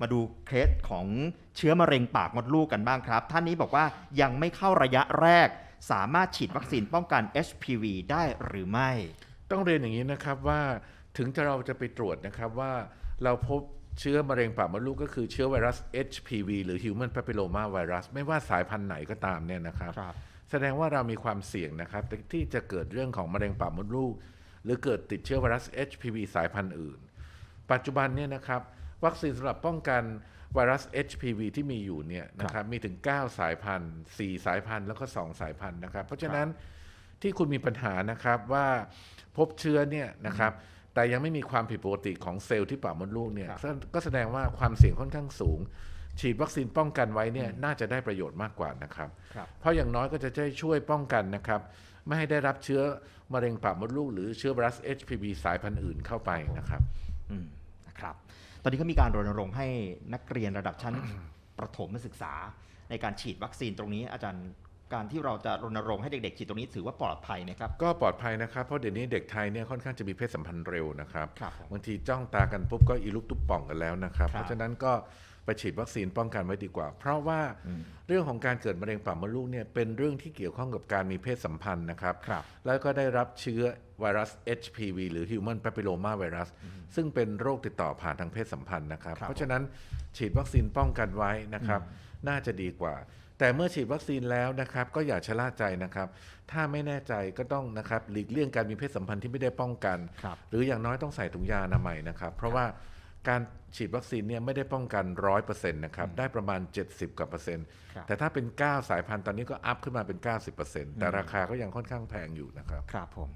มาดูเคสของเชื้อมะเร็งปากมดลูกกันบ้างครับ ท่านนี้บอกว่ายังไม่เข้าระยะแรก สามารถฉีดวัคซีนป้องกัน HPV ได้หรือไม่ ต้องเรียนอย่างนี้นะครับว่าถึงจะเราจะไปตรวจนะครับว่าเราพบเชื้อมะเร็งปากมดลูกก็คือเชื้อไวรัส HPV หรือ Human Papilloma Virus ไม่ว่าสายพันธุ์ไหนก็ตามเนี่ยนะครับ ครับ แสดงว่าเรามีความเสี่ยงนะครับที่จะเกิดเรื่องของมะเร็งปากมดลูก หรือเกิดติดเชื้อไวรัส HPV สายพันธุ์อื่น ปัจจุบันเนี่ยนะครับ วัคซีนสำหรับป้องกันไวรัส HPV ที่มีอยู่เนี่ยนะครับมีถึง 9 สายพันธุ์4สายพันธุ์แล้วก็ 2 สายพันธุ์นะครับ เพราะฉะนั้นที่คุณมีปัญหานะครับว่าพบเชื้อเนี่ยนะครับแต่ยังไม่มีความผิดปกติของเซลล์ที่ปากมดลูกเนี่ยครับก็แสดงว่าความเสี่ยงค่อนข้างสูง ฉีดวัคซีนป้องกันไว้เนี่ยน่าจะได้ประโยชน์มากกว่านะครับครับเพราะอย่างน้อยก็จะได้ช่วยป้องกันนะครับไม่ให้ได้รับเชื้อมะเร็งปากมดลูก หรือเชื้อไวรัส HPV สายพันธุ์อื่นเข้าไปนะครับอืม นะครับ ตอนนี้ก็มีการรณรงค์ให้นักเรียนระดับชั้นประถมศึกษา ในการฉีดวัคซีนตรงนี้อาจารย์ การที่เราจะรณรงค์ให้เด็กๆฉีดตรงนี้ถือว่าปลอดภัยไหมครับ ก็ปลอดภัยนะครับ เพราะเดี๋ยวนี้เด็กไทยเนี่ยค่อนข้างจะมีเพศสัมพันธ์เร็วนะครับครับผมบางทีจ้องตากันปุ๊บก็อีลุกตุบป่องกันแล้วนะครับครับ เพราะฉะนั้นก็ไปฉีดวัคซีนป้องกันไว้ดีกว่า เพราะว่าเรื่องของการเกิดมะเร็งปากมดลูกเนี่ยเป็นเรื่องที่เกี่ยวข้องกับการมีเพศสัมพันธ์นะครับครับแล้วก็ได้รับเชื้อไวรัส HPV หรือ Human Papilloma Virus ซึ่งเป็นโรคติดต่อผ่านทางเพศสัมพันธ์นะครับครับเพราะฉะนั้นฉีดวัคซีนป้องกันไว้นะครับ น่าจะดีกว่า แต่เมื่อฉีดวัคซีนแล้วนะครับ ก็อย่าชะล่าใจนะครับ ถ้าไม่แน่ใจก็ต้องนะครับหลีกเลี่ยงการมีเพศสัมพันธ์ที่ไม่ได้ป้องกันครับหรืออย่างน้อยต้องใส่ถุงยางอนามัยนะครับ เพราะว่าการฉีดวัคซีนเนี่ยไม่ได้ป้องกันร้อยเปอร์เซ็นต์นะครับ ได้ประมาณ 70กว่าเปอร์เซ็นต์ครับแต่ถ้าเป็น 9 สายพันธุ์ตอนนี้ก็อัพขึ้นมาเป็น 90%แต่ราคาก็ยังค่อนข้างแพงอยู่นะครับ ครับผม